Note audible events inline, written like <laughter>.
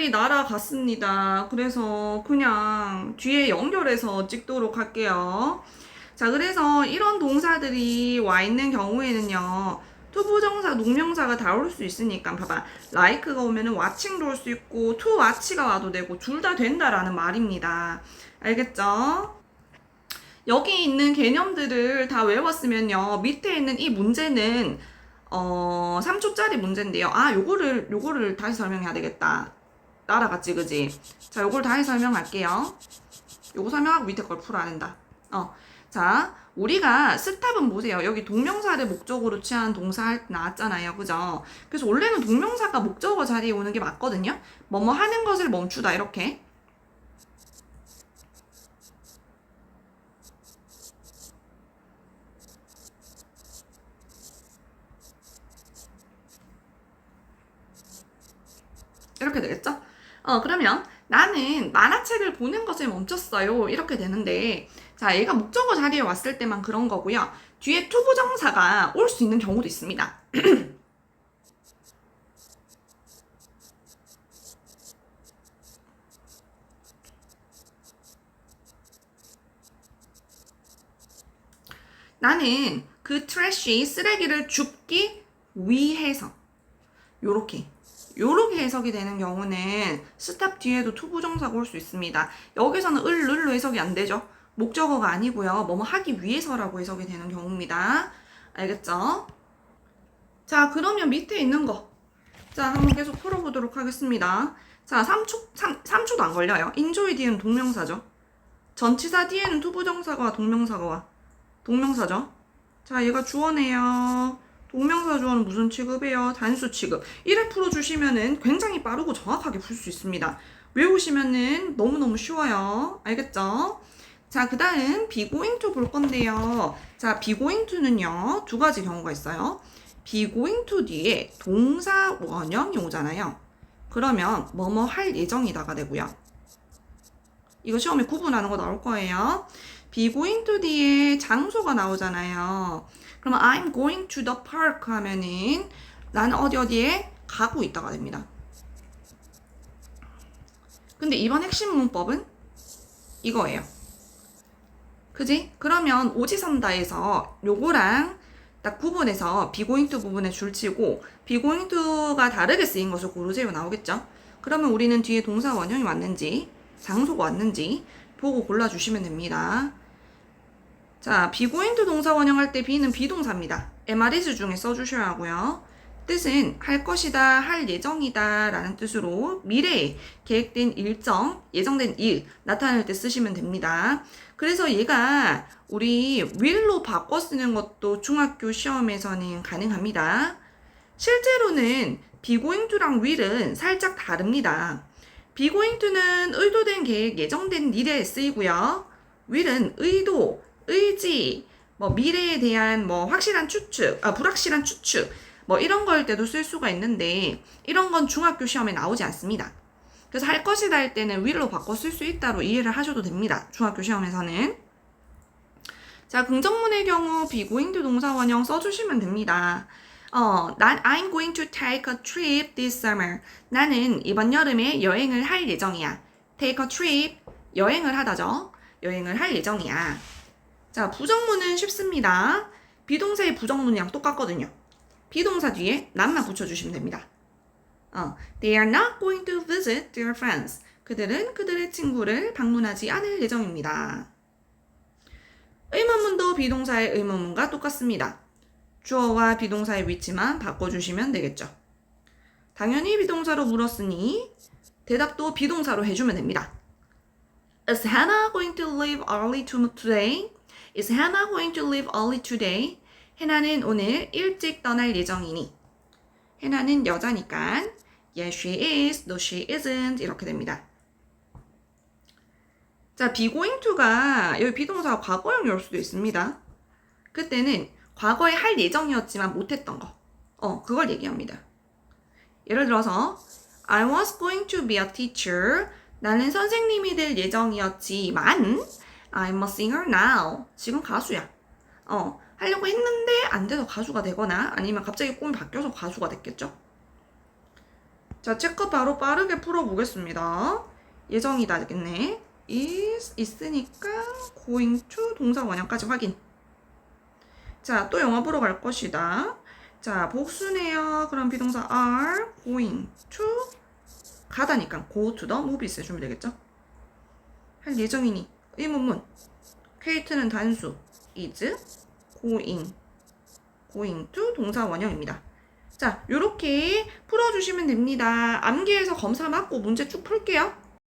이 날아갔습니다. 그래서 그냥 뒤에 연결해서 찍도록 할게요. 자, 그래서 이런 동사들이 와 있는 경우에는요. 투부정사, 농명사가 다 올 수 있으니까 봐봐. like가 오면은 watching도 올 수 있고 to watch가 와도 되고 둘 다 된다라는 말입니다. 알겠죠? 여기 있는 개념들을 다 외웠으면요. 밑에 있는 이 문제는 어 3초짜리 문제인데요. 아, 요거를 요거를 다시 설명해야 되겠다. 따라갔지, 그지? 자, 요걸 다시 설명할게요. 요거 설명하고 밑에 걸 풀어야 된다. 어. 자, 우리가 스탑은 보세요. 여기 동명사를 목적으로 취한 동사 나왔잖아요. 그죠? 그래서 원래는 동명사가 목적어 자리에 오는 게 맞거든요. 뭐뭐 하는 것을 멈추다, 이렇게. 이렇게 되겠죠? 어, 그러면 나는 만화책을 보는 것을 멈췄어요. 이렇게 되는데, 자, 얘가 목적어 자리에 왔을 때만 그런 거고요. 뒤에 투부정사가 올 수 있는 경우도 있습니다. <clears throat> 나는 그 트래쉬 쓰레기를 줍기 위해서 요렇게 요렇게 해석이 되는 경우는 스탑 뒤에도 투부정사가 올 수 있습니다. 여기서는 을, 을로 해석이 안 되죠. 목적어가 아니고요. 뭐뭐 하기 위해서라고 해석이 되는 경우입니다. 알겠죠? 자, 그러면 밑에 있는 거. 자, 한번 계속 풀어보도록 하겠습니다. 자, 3초, 3, 3초도 안 걸려요. enjoy 뒤에는 동명사죠. 전치사 뒤에는 투부정사가 와, 동명사가 와. 동명사죠. 자, 얘가 주어네요. 동명사 주어는 무슨 취급이에요? 단수 취급. 1회 풀어주시면은 굉장히 빠르고 정확하게 풀 수 있습니다. 외우시면은 너무너무 쉬워요. 알겠죠? 자, 그 다음 going to 볼 건데요. 자, going to는요. 두 가지 경우가 있어요. going to 뒤에 동사 원형이 오잖아요. 그러면 뭐뭐 할 예정이다가 되고요. 이거 시험에 구분하는 거 나올 거예요. going to 뒤에 장소가 나오잖아요. 그러면 I'm going to the park 하면은 나는 어디 어디에 가고 있다가 됩니다. 근데 이번 핵심 문법은 이거예요. 그지? 그러면 오지선다에서 요거랑 딱 구분해서 비고잉투 부분에 줄치고 비고잉투가 다르게 쓰인 것을 고르세요 나오겠죠? 그러면 우리는 뒤에 동사 원형이 왔는지 장소가 왔는지 보고 골라주시면 됩니다. 자, 비고잉투 동사 원형할 때 be는 비동사입니다. MRS 중에 써주셔야 하고요. 뜻은 할 것이다, 할 예정이다 라는 뜻으로 미래에 계획된 일정, 예정된 일 나타낼 때 쓰시면 됩니다. 그래서 얘가 우리 will로 바꿔 쓰는 것도 중학교 시험에서는 가능합니다. 실제로는 be to랑 will은 살짝 다릅니다. be to는 의도된 계획, 예정된 일에 쓰이고요. will은 의도, 의지, 뭐 미래에 대한 뭐 확실한 추측, 아 불확실한 추측, 뭐 이런 거일 때도 쓸 수가 있는데 이런 건 중학교 시험에 나오지 않습니다. 그래서 할 것이다 할 때는 will로 바꿔 쓸 수 있다로 이해를 하셔도 됩니다. 중학교 시험에서는. 자, 긍정문의 경우 be going to 동사 원형 써주시면 됩니다. 어, 난 I'm going to take a trip this summer. 나는 이번 여름에 여행을 할 예정이야. take a trip, 여행을 하다죠. 여행을 할 예정이야. 자, 부정문은 쉽습니다. 비동사의 부정문이랑 똑같거든요. 비동사 뒤에 난만 붙여주시면 됩니다. 어, they are not going to visit their friends. 그들은 그들의 친구를 방문하지 않을 예정입니다. 의문문도 비동사의 의문문과 똑같습니다. 주어와 비동사의 위치만 바꿔주시면 되겠죠. 당연히 비동사로 물었으니 대답도 비동사로 해주면 됩니다. Is Hannah going to leave early today? Is Hannah going to leave early today? 해나는 오늘 일찍 떠날 예정이니. 해나는 여자니까 Yes, she is. No, she isn't. 이렇게 됩니다. 자, be going to가 여기 비동사가 과거형이 올 수도 있습니다. 그때는 과거에 할 예정이었지만 못했던 거. 어, 그걸 얘기합니다. 예를 들어서 I was going to be a teacher. 나는 선생님이 될 예정이었지만 I'm a singer now. 지금 가수야. 어, 하려고 했는데 안 돼서 가수가 되거나 아니면 갑자기 꿈이 바뀌어서 가수가 됐겠죠. 자, 체크 바로 빠르게 풀어보겠습니다. 예정이다 되겠네. is 있으니까 going to 동사 원형까지 확인. 자, 또 영어 보러 갈 것이다. 자, 복수네요. 그럼 비동사 are going to 가다니까 go to the movies 해주면 되겠죠? 할 예정이니 의문문 케이트는 단수 is going going to 동사 원형입니다. 자, 요렇게 풀어주시면 됩니다. 암기해서 검사 맞고 문제 쭉 풀게요.